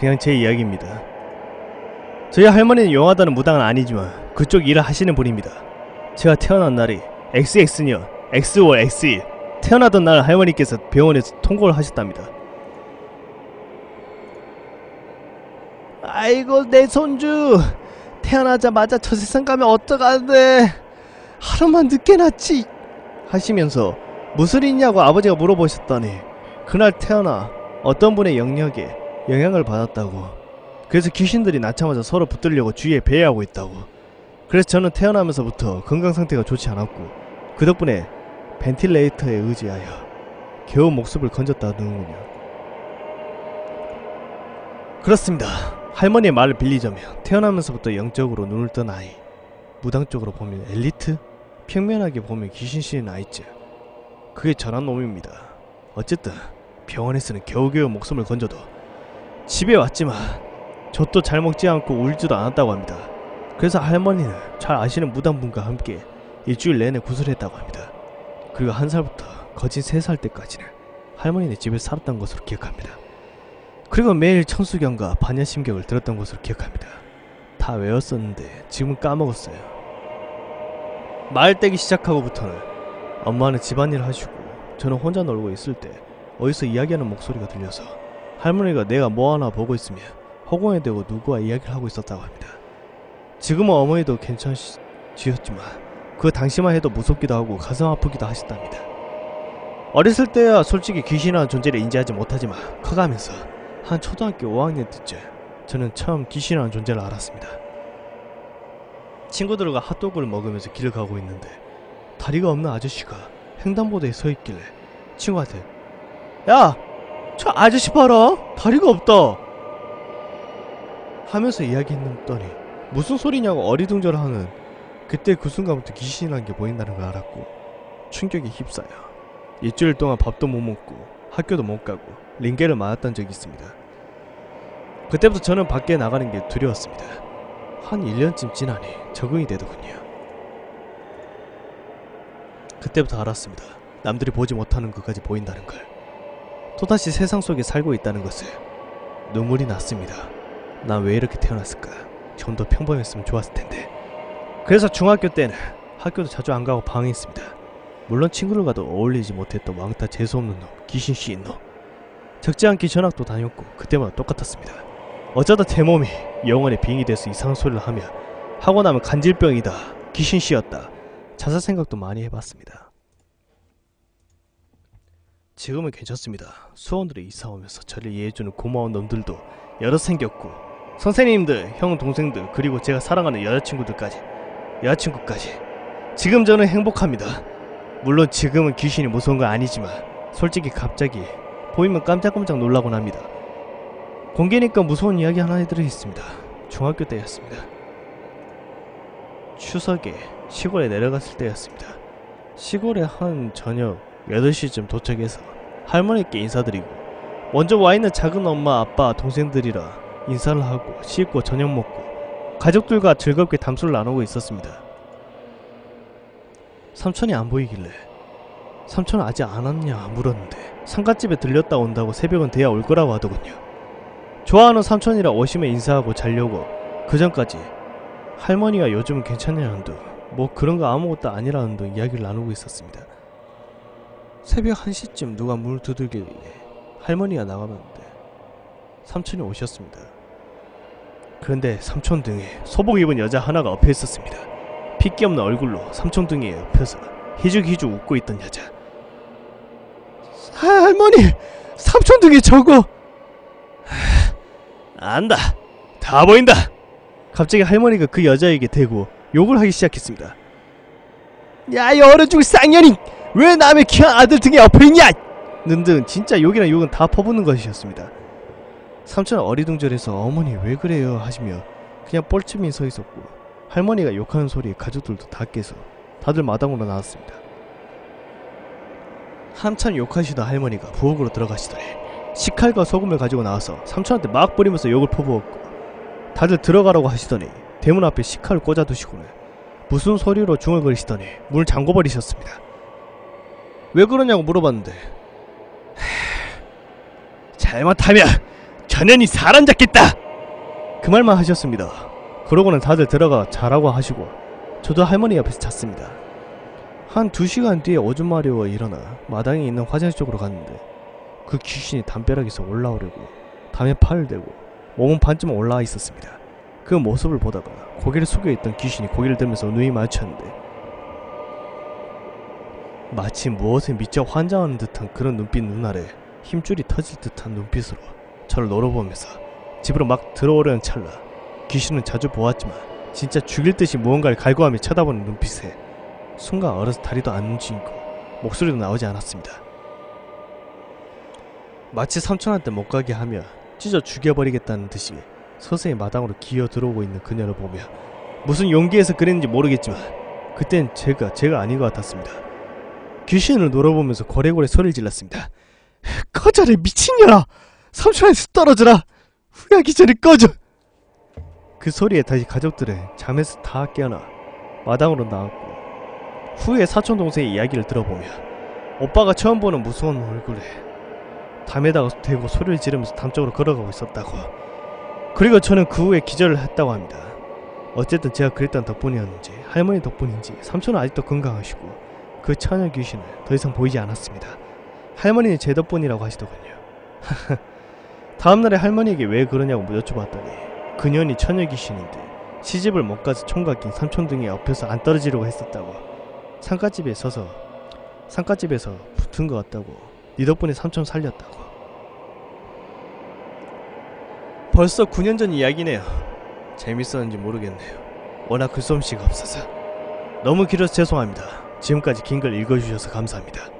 그냥 제 이야기입니다. 저희 할머니는 용하다는 무당은 아니지만 그쪽 일을 하시는 분입니다. 제가 태어난 날이 XX년 X월 X일 태어나던 날 할머니께서 병원에서 통고를 하셨답니다. 아이고 내 손주 태어나자마자 저 세상 가면 어떡하는데 하루만 늦게 낳지 하시면서 무슨 일이냐고 아버지가 물어보셨더니 그날 태어나 어떤 분의 영역에 영향을 받았다고. 그래서 귀신들이 낳자마자 서로 붙들려고 주위에 배회하고 있다고. 그래서 저는 태어나면서부터 건강 상태가 좋지 않았고 그 덕분에 벤틸레이터에 의지하여 겨우 목숨을 건졌다는군요. 그렇습니다. 할머니의 말을 빌리자면 태어나면서부터 영적으로 눈을 뜬 아이 무당 쪽으로 보면 엘리트 평면하게 보면 귀신 씨는 아이죠 그게 저란 놈입니다. 어쨌든 병원에서는 겨우겨우 목숨을 건져도 집에 왔지만 젖도 잘 먹지 않고 울지도 않았다고 합니다. 그래서 할머니는 잘 아시는 무당분과 함께 일주일 내내 구슬했다고 합니다. 그리고 한 살부터 거진 세 살 때까지는 할머니네 집에 살았던 것으로 기억합니다. 그리고 매일 천수경과 반야심경을 들었던 것으로 기억합니다. 다 외웠었는데 지금은 까먹었어요. 말 떼기 시작하고부터는 엄마는 집안일 하시고 저는 혼자 놀고 있을 때 어디서 이야기하는 목소리가 들려서 할머니가 내가 뭐 하나 보고 있으면 허공에 대고 누구와 이야기를 하고 있었다고 합니다. 지금은 어머니도 괜찮으셨지만 그 당시만 해도 무섭기도 하고 가슴 아프기도 하셨답니다. 어렸을 때야 솔직히 귀신이라는 존재를 인지하지 못하지만 커가면서 한 초등학교 5학년 때쯤 저는 처음 귀신이라는 존재를 알았습니다. 친구들과 핫도그를 먹으면서 길을 가고 있는데 다리가 없는 아저씨가 횡단보도에 서 있길래 친구한테 야! 저 아저씨 봐라! 다리가 없다! 하면서 이야기했더니 무슨 소리냐고 어리둥절하는 그때 그 순간부터 귀신이라는 게 보인다는 걸 알았고 충격에 휩싸여 일주일 동안 밥도 못 먹고 학교도 못 가고 링게를 맞았던 적이 있습니다. 그때부터 저는 밖에 나가는 게 두려웠습니다. 한 1년쯤 지나니 적응이 되더군요. 그때부터 알았습니다. 남들이 보지 못하는 것까지 보인다는 걸. 또다시 세상 속에 살고 있다는 것을 눈물이 났습니다. 난왜 이렇게 태어났을까? 좀 더 평범했으면 좋았을 텐데. 그래서 중학교 때는 학교도 자주 안 가고 방해했습니다. 물론 친구들과도 어울리지 못했던 왕따 재수없는 놈, 귀신 씨인 놈. 적지 않게 전학도 다녔고 그때마다 똑같았습니다. 어쩌다 제 몸이 영원히 빙이 돼서 이상한 소리를 하며 하고 나면 간질병이다, 귀신 씨였다, 자살 생각도 많이 해봤습니다. 지금은 괜찮습니다. 수원들이 이사 오면서 저를 이해해주는 고마운 놈들도 여러 생겼고 선생님들, 형, 동생들 그리고 제가 사랑하는 여자친구들까지 여자친구까지 지금 저는 행복합니다. 물론 지금은 귀신이 무서운 건 아니지만 솔직히 갑자기 보이면 깜짝깜짝 놀라곤 합니다. 공개니까 무서운 이야기 하나 해드리겠습니다 중학교 때였습니다. 추석에 시골에 내려갔을 때였습니다. 시골에 한 저녁 8시쯤 도착해서 할머니께 인사드리고 먼저 와 있는 작은 엄마, 아빠, 동생들이라 인사를 하고 씻고 저녁 먹고 가족들과 즐겁게 담소를 나누고 있었습니다. 삼촌이 안 보이길래 삼촌 아직 안 왔냐 물었는데 상갓집에 들렸다 온다고 새벽은 돼야 올 거라고 하더군요. 좋아하는 삼촌이라 오시면 인사하고 자려고 그 전까지 할머니가 요즘은 괜찮냐는 둥 뭐 그런 거 아무것도 아니라는 둥 이야기를 나누고 있었습니다. 새벽 1시쯤 누가 문을 두들길래 할머니가 나가봤는데 삼촌이 오셨습니다. 그런데 삼촌 등에 소복 입은 여자 하나가 엎여 있었습니다. 핏기 없는 얼굴로 삼촌 등에 엎여서 희죽희죽 웃고 있던 여자. 하, 할머니, 삼촌 등에 저거. 하, 안다. 다 보인다. 갑자기 할머니가 그 여자에게 대고 욕을 하기 시작했습니다. 야, 이 어른 죽을 쌍년이 왜 남의 귀한 아들 등에 엎여 있냐? 는등 진짜 욕이랑 욕은 다 퍼붓는 것이었습니다. 삼촌은 어리둥절해서 어머니 왜 그래요 하시며 그냥 뻘쭘히 서 있었고 할머니가 욕하는 소리에 가족들도 다 깨서 다들 마당으로 나왔습니다. 한참 욕하시던 할머니가 부엌으로 들어가시더니 식칼과 소금을 가지고 나와서 삼촌한테 막 뿌리면서 욕을 퍼부었고 다들 들어가라고 하시더니 대문 앞에 식칼을 꽂아두시고는 무슨 소리로 중얼거리시더니 문을 잠궈버리셨습니다. 왜 그러냐고 물어봤는데 잘못하면 전현이 사람 잡겠다! 그 말만 하셨습니다. 그러고는 다들 들어가 자라고 하시고 저도 할머니 옆에서 잤습니다. 한 두 시간 뒤에 오줌 마려워 일어나 마당에 있는 화장실 쪽으로 갔는데 그 귀신이 담벼락에서 올라오려고 담에 팔을 대고 몸은 반쯤 올라와 있었습니다. 그 모습을 보다가 고개를 숙여 있던 귀신이 고개를 들면서 눈이 마주쳤는데 마치 무엇에 미쳐 환장하는 듯한 그런 눈빛 눈 아래 힘줄이 터질 듯한 눈빛으로 저를 노려보면서 집으로 막 들어오려는 찰나 귀신은 자주 보았지만 진짜 죽일 듯이 무언가를 갈구하며 쳐다보는 눈빛에 순간 얼어서 다리도 안 움직이고 목소리도 나오지 않았습니다. 마치 삼촌한테 못 가게 하며 찢어 죽여버리겠다는 듯이 서서히 마당으로 기어 들어오고 있는 그녀를 보며 무슨 용기에서 그랬는지 모르겠지만 그땐 제가 제가 아닌 것 같았습니다. 귀신을 노려보면서 고래고래 소리를 질렀습니다. 꺼져라 미친년아! 삼촌한테 떨어져라! 후회하기 전에 꺼져! 그 소리에 다시 가족들은 잠에서 다 깨어나 마당으로 나왔고 후에 사촌 동생의 이야기를 들어보며 오빠가 처음 보는 무서운 얼굴에 담에다가 대고 소리를 지르면서 담 쪽으로 걸어가고 있었다고 그리고 저는 그 후에 기절을 했다고 합니다 어쨌든 제가 그랬던 덕분이었는지 할머니 덕분인지 삼촌은 아직도 건강하시고 그 처녀 귀신은 더 이상 보이지 않았습니다. 할머니는 제 덕분이라고 하시더군요. 다음날에 할머니에게 왜 그러냐고 여쭤봤더니 그년이 처녀 귀신인데 시집을 못 가서 총각 낀 삼촌 등에 엎여서 안 떨어지려고 했었다고 상가집에 서서 상가집에서 붙은 것 같다고 네 덕분에 삼촌 살렸다고. 벌써 9년 전 이야기네요. 재밌었는지 모르겠네요. 워낙 글솜씨가 없어서. 너무 길어서 죄송합니다 지금까지 긴 글 읽어주셔서 감사합니다